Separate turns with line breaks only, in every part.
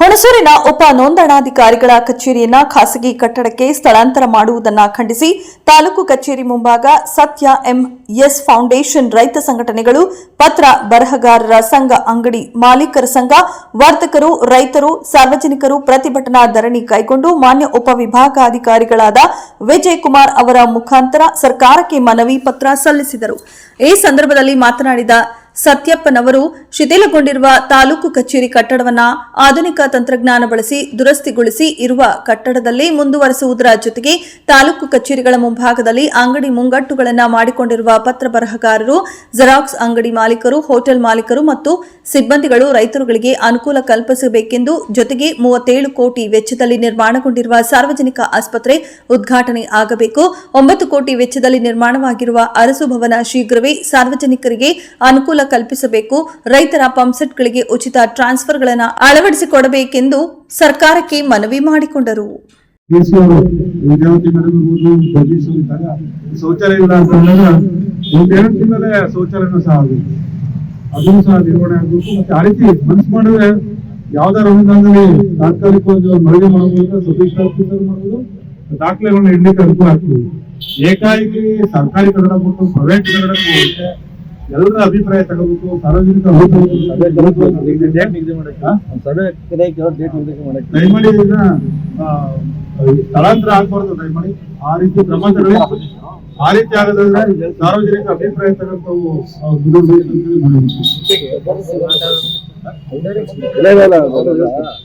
ಹುಣಸೂರಿನ ಉಪ ನೋಂದಣಾಧಿಕಾರಿಗಳ ಕಚೇರಿಯನ್ನ ಖಾಸಗಿ ಕಟ್ಟಡಕ್ಕೆ ಸ್ಥಳಾಂತರ ಮಾಡುವುದನ್ನು ಖಂಡಿಸಿ ತಾಲೂಕು ಕಚೇರಿ ಮುಂಭಾಗ ಸತ್ಯ ಎಂಎಸ್ ಫೌಂಡೇಶನ್ ರೈತ ಸಂಘಟನೆಗಳು, ಪತ್ರ ಬರಹಗಾರರ ಸಂಘ, ಅಂಗಡಿ ಮಾಲೀಕರ ಸಂಘ, ವರ್ತಕರು, ರೈತರು, ಸಾರ್ವಜನಿಕರು ಪ್ರತಿಭಟನಾ ಧರಣಿ ಕೈಗೊಂಡು ಮಾನ್ಯ ಉಪವಿಭಾಗಾಧಿಕಾರಿಗಳಾದ ವಿಜಯ್ ಕುಮಾರ್ ಅವರ ಮುಖಾಂತರ ಸರ್ಕಾರಕ್ಕೆ ಮನವಿ ಪತ್ರ ಸಲ್ಲಿಸಿದರು. ಈ ಸಂದರ್ಭದಲ್ಲಿ ಮಾತನಾಡಿದ ಸತ್ಯಪ್ಪನವರು ಶಿಥಿಲಗೊಂಡಿರುವ ತಾಲೂಕು ಕಚೇರಿ ಕಟ್ಟಡವನ್ನ ಆಧುನಿಕ ತಂತ್ರಜ್ಞಾನ ಬಳಸಿ ದುರಸ್ತಿಗೊಳಿಸಿ ಇರುವ ಕಟ್ಟಡದಲ್ಲಿ ಮುಂದುವರೆಸುವುದರ ಜೊತೆಗೆ ತಾಲೂಕು ಕಚೇರಿಗಳ ಮುಂಭಾಗದಲ್ಲಿ ಅಂಗಡಿ ಮುಂಗಟ್ಟುಗಳನ್ನು ಮಾಡಿಕೊಂಡಿರುವ ಪತ್ರ ಬರಹಗಾರರು, ಜೆರಾಕ್ಸ್ ಅಂಗಡಿ ಮಾಲೀಕರು, ಹೋಟೆಲ್ ಮಾಲೀಕರು ಮತ್ತು ಸಿಬ್ಬಂದಿಗಳು ರೈತರುಗಳಿಗೆ ಅನುಕೂಲ ಕಲ್ಪಿಸಬೇಕೆಂದು ಜೊತೆಗೆ ಮೂವತ್ತೇಳು ಕೋಟಿ ವೆಚ್ಚದಲ್ಲಿ ನಿರ್ಮಾಣಗೊಂಡಿರುವ ಸಾರ್ವಜನಿಕ ಆಸ್ಪತ್ರೆ ಉದ್ಘಾಟನೆ ಆಗಬೇಕು. ಒಂಬತ್ತು ಕೋಟಿ ವೆಚ್ಚದಲ್ಲಿ ನಿರ್ಮಾಣವಾಗಿರುವ ಅರಸು ಭವನ ಶೀಘ್ರವೇ ಸಾರ್ವಜನಿಕರಿಗೆ ಅನುಕೂಲ ಕಲ್ಪಿಸಬೇಕು. ರೈತರ ಪಂಪ್ಸೆಟ್ಗಳಿಗೆ ಉಚಿತ ಟ್ರಾನ್ಸ್ಫರ್ಗಳನ್ನು ಅಳವಡಿಸಿಕೊಡಬೇಕೆಂದು ಸರ್ಕಾರಕ್ಕೆ ಮನವಿ ಮಾಡಿಕೊಂಡರು.
ಅದನ್ನು ಸಹ ಆಗಬೇಕು. ಮತ್ತೆ ಆ ರೀತಿ ಮಾಡಿದ್ರೆ ತಾತ್ಕಾಲಿಕವಾಗಿ ದಾಖಲೆಗಳನ್ನ ಇಡ್ಲಿಕ್ಕೆ ಅನುಕೂಲ ಆಗ್ತದೆ ಏಕಾಏಕಿ ಸರ್ಕಾರಿ ಕಟ್ಟಡ ಕೊಟ್ಟು ಪ್ರೈವೇಟ್ ಹೋಗುತ್ತೆ ಎಲ್ಲರ ಅಭಿಪ್ರಾಯ ತಗೋಬೇಕು ಸಾರ್ವಜನಿಕ? ದಯಮಾಡಿ ಸ್ಥಳಾಂತರ ಆಗ್ಬಾರ್ದು ದಯಮಾಡಿ. ಆ ರೀತಿ ಕ್ರಮ ಆ ರೀತಿ ಆಗದ್ರೆ ಸಾರ್ವಜನಿಕ ಅಭಿಪ್ರಾಯ ತಗೊಂಡು.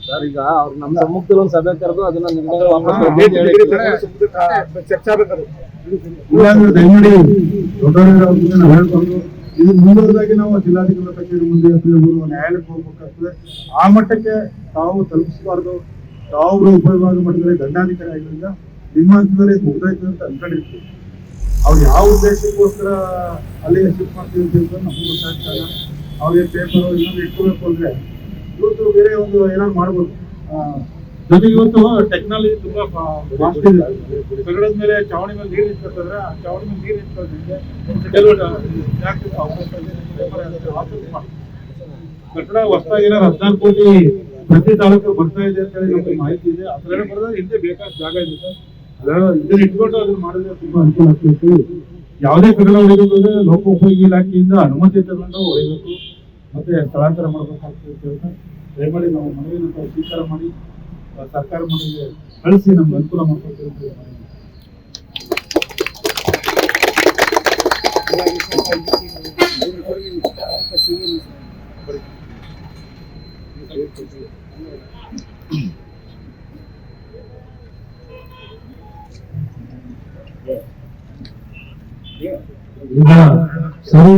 ಸರ್ ಈಗ ಅವ್ರು ನಮ್ಮ ಸಮ್ಮುಖದಲ್ಲಿ ಒಂದು ಸಭೆ ಕರೆದು ಅದನ್ನ ನಿರ್ಣಯ ವಾಪಸ್
ದಯಮಾಡಿ ದೊಡ್ಡ ನಾವು ಹೇಳ್ಕೊಂಡು ಇದು ಮುಂದುವರೆದಾಗಿ ನಾವು ಜಿಲ್ಲಾಧಿಕಾರಿ ಕಚೇರಿ ಮುಂದೆ ಅಥವಾ ನ್ಯಾಯಾಲಯಕ್ಕೆ ಹೋಗ್ಬೇಕಾಗ್ತದೆ. ಆ ಮಟ್ಟಕ್ಕೆ ತಾವು ತಲುಪಿಸಬಾರ್ದು. ತಾವು ಉಪಯೋಗ ಮಟ್ಟದಲ್ಲಿ ದಂಡಾಧಿಕಾರಿ ಆಗಿದ್ದರಿಂದ ನಿಮ್ಮ ಹಂತದಲ್ಲಿ ಮುಗ್ದಾಯ್ತು ಅಂತ ಅನ್ಕೊಂಡಿರ್ತೀವಿ. ಅವ್ರು ಯಾವ ಉದ್ದೇಶಕ್ಕೋಸ್ಕರ ಅಲ್ಲಿಗೆ ಶಿಫ್ಟ್ ಮಾಡ್ತೀವಿ ಅಂತ ನಮ್ಗೆ ಗೊತ್ತಾಗ್ತಾ ಇಲ್ಲ. ಅವ್ರಿಗೆ ಪೇಪರ್ ಇನ್ನೊಂದು ಇಟ್ಕೋಬೇಕು ಅಂದ್ರೆ, ಇವತ್ತು ಬೇರೆ ಒಂದು ಏನಾದ್ರು ಮಾಡ್ಬೋದು. ಜೊತೆಗೆ ಇವತ್ತು ಟೆಕ್ನಾಲಜಿ ತುಂಬಾ ಫಾಸ್ಟ್ ಇದೆ. ತಗಡದ ಮೇಲೆ ಚಾವಣಿ ಮೇಲೆ ನೀರು ನಿಂತ್ಕೊಳ್ತಂದ್ರೆ ಆ ಚಾವಣಿ ಮೇಲೆ ನೀರು ನಿಂತ್ಕೊಳ್ಳೋದ್ರಿಂದ ಕೆಲವು. ಕಟ್ಟಡ ಹೊಸದಾಗಿ ಹದಿನಾಲ್ಕು ಕೋಟಿ ಪ್ರತಿ ತಾಲೂಕು ಬರ್ತಾ ಇದೆ ಅಂತ ಹೇಳಿ ನಮ್ಗೆ ಮಾಹಿತಿ ಇದೆ. ಅದರ ಬರೋದ್ರೆ ಹಿಂದೆ ಬೇಕಾದ ಜಾಗ ಇದೆ ಸರ್. ಅದರ ಇದನ್ನ ಇಟ್ಕೊಂಡು ಅದನ್ನ ಮಾಡಿದ್ರೆ ತುಂಬಾ ಅನುಕೂಲ ಆಗ್ತೈತಿ. ಯಾವುದೇ ಕಟ್ಟಡ ಹೊಡಿಬೇಕಂದ್ರೆ ಲೋಕೋಪಯೋಗಿ ಇಲಾಖೆಯಿಂದ ಅನುಮತಿ ತಗೊಂಡು ಹೊಡಿಬೇಕು. ಮತ್ತೆ ಸ್ಥಳಾಂತರ ಮಾಡ್ಬೇಕಾಗ್ತದೆ ಅಂತ ದಯಮಾಡಿ ನಾವು ಮನವಿಯನ್ನು ಸ್ವೀಕಾರ ಮಾಡಿ. ಸರ್ಕಾರ ಮನೆಗೆ ಕಳಿಸಿ ನಮ್ಗೆ ಅನುಕೂಲ ಮಾಡ್ಕೊಳ್ತೀವಿ ಅಂತ ಹೇಳಿ ಮನವಿ. ಈಗ ಸರಿ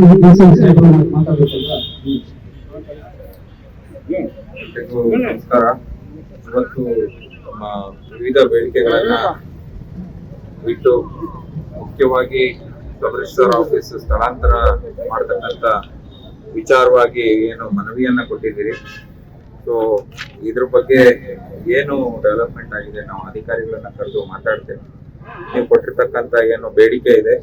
ಮಾತಾಡ್ಬೇಕಲ್ಲ
ಎಲ್ರಿಗೂ ನಮಸ್ಕಾರ ಇವತ್ತು ವಿವಿಧ ಬೇಡಿಕೆಗಳನ್ನ ಬಿಟ್ಟು ಮುಖ್ಯವಾಗಿ ರಿಜಿಸ್ಟ್ರಾರ್ ಆಫೀಸ್ ಸ್ಥಳಾಂತರ ಮಾಡತಕ್ಕಂತ ವಿಚಾರವಾಗಿ ಏನು ಮನವಿಯನ್ನ ಕೊಟ್ಟಿದ್ದೀರಿ. ಸೊ ಇದ್ರ ಬಗ್ಗೆ ಏನು ಡೆವಲಪ್ಮೆಂಟ್ ಆಗಿದೆ ನಾವು ಅಧಿಕಾರಿಗಳನ್ನ ಕರೆದು ಮಾತಾಡ್ತೇವೆ. ನೀವು ಕೊಟ್ಟಿರ್ತಕ್ಕಂತ ಏನು ಬೇಡಿಕೆ ಇದೆ.